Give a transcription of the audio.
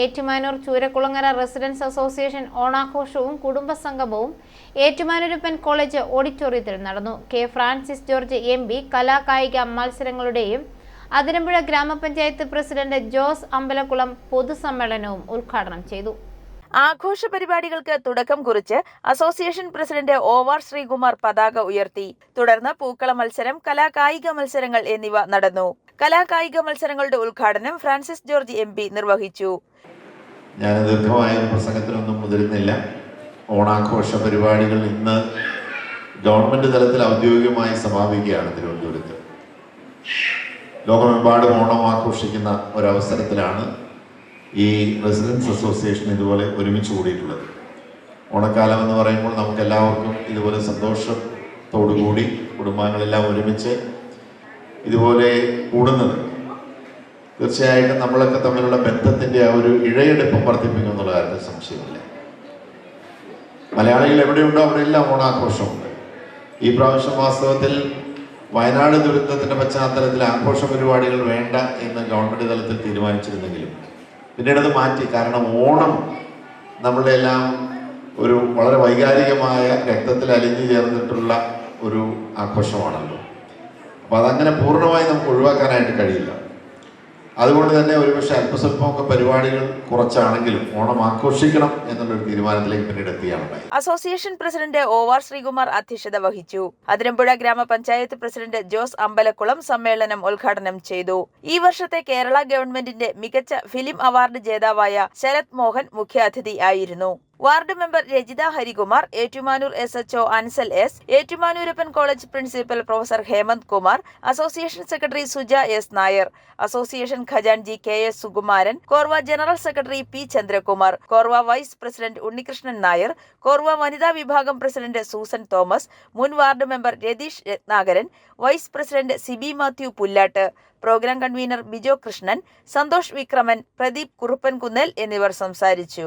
Ettumanoor Choorakkulangara residents association ഓണാഘോഷവും കുടുംബസംഗമവും Ettumanoorappan college ഓഡിറ്റോറിയത്തിൽ നടന്നു. K Francis George M P കലാകായിക മത്സരങ്ങളുടെയും അതിരമ്പുഴ ഗ്രാമപഞ്ചായത്ത് പ്രസിഡന്റ് ജോസ് അമ്പലക്കുളം പൊതുസമ്മേളനവും ഉദ്ഘാടനം ചെയ്തു. ആഘോഷ പരിപാടികൾക്ക് തുടക്കം കുറിച്ച് അസോസിയേഷൻ പ്രസിഡന്റ് ആർ ശ്രീകുമാർ പതാക ഉയർത്തി. തുടർന്ന് പൂക്കള മത്സരം കലാകായിക മത്സരങ്ങൾ എന്നിവ നടന്നു. കലാകായിക മത്സരങ്ങളുടെ ഉദ്ഘാടനം ഫ്രാൻസിസ് ജോർജ് എം പി നിർവഹിച്ചു. ഞാൻ ദീർഘമായ പ്രസംഗത്തിനൊന്നും മുതിരുന്നില്ല. ഓണാഘോഷ പരിപാടികൾ ഇന്ന് ഗവൺമെന്റ് തലത്തിൽ ഔദ്യോഗികമായി സമാപിക്കുകയാണ് തിരുവനന്തപുരത്ത്. ലോകമെമ്പാടും ഓണം ആഘോഷിക്കുന്ന ഒരവസരത്തിലാണ് ഈ റെസിഡൻസ് അസോസിയേഷൻ ഇതുപോലെ ഒരുമിച്ച് കൂടിയിട്ടുള്ളത്. ഓണക്കാലം എന്ന് പറയുമ്പോൾ നമുക്ക് എല്ലാവർക്കും ഇതുപോലെ സന്തോഷത്തോടു കൂടി കുടുംബാംഗങ്ങളെല്ലാം ഒരുമിച്ച് ഇതുപോലെ കൂടുന്നത്. തീർച്ചയായിട്ടും നമ്മളൊക്കെ തമ്മിലുള്ള ബന്ധത്തിന്റെ ആ ഒരു ഇഴയെടുപ്പം വർദ്ധിപ്പിക്കും എന്നുള്ള കാര്യത്തിൽ സംശയമില്ല. മലയാളികൾ എവിടെയുണ്ടോ അവിടെയെല്ലാം ഓണാഘോഷമുണ്ട്. ഈ പ്രാവശ്യം വാസ്തവത്തിൽ വയനാട് ദുരന്തത്തിന്റെ പശ്ചാത്തലത്തിൽ ആഘോഷ പരിപാടികൾ വേണ്ട എന്ന് ഗവൺമെന്റ് തലത്തിൽ തീരുമാനിച്ചിരുന്നെങ്കിലും പിന്നീട് അത് മാറ്റി. കാരണം ഓണം നമ്മളുടെ എല്ലാം ഒരു വളരെ വൈകാരികമായ രക്തത്തിൽ അലിഞ്ഞു ചേർന്നിട്ടുള്ള ഒരു ആഘോഷമാണല്ലോ. അപ്പൊ അതങ്ങനെ പൂർണമായി നമുക്ക് ഒഴിവാക്കാനായിട്ട് കഴിയില്ല. അതുകൊണ്ട് തന്നെ ഒരുപക്ഷെ അല്പസ്വല്പമൊക്കെ പരിപാടികൾ കുറച്ചാണെങ്കിലും ഓണം ആഘോഷിക്കണം എന്നുള്ളൊരു തീരുമാനത്തിലേക്ക് പിന്നീട് എത്തിയാണ് association president O R Sreekumar അധ്യക്ഷത വഹിച്ചു. അതിരമ്പുഴ ഗ്രാമപഞ്ചായത്ത് പ്രസിഡന്റ് ജോസ് അമ്പലക്കുളം സമ്മേളനം ഉദ്ഘാടനം ചെയ്തു. ഈ വർഷത്തെ കേരള ഗവൺമെന്റിന്റെ മികച്ച ഫിലിം അവാർഡ് ജേതാവായ ശരത് മോഹൻ മുഖ്യാതിഥി ആയിരുന്നു. Ward member Rajitha Harikumar Ettumanoor S H O Ansal S Ettumanoorappan college principal professor Hemanth Kumar association secretary Suja S Nair association ഖജാൻജി K S Sukumaran Korva general secretary P Chandrakumar Korva vice president Unnikrishnan Nair Korva വനിതാ വിഭാഗം president Susan Thomas മുൻ ward member Ratheesh Ratnakaran vice president Siby Mathew Pullattu programme convener Bijo Krishnan Santhosh Vikraman Pradeep Kuruppankunnel എന്നിവർ സംസാരിച്ചു.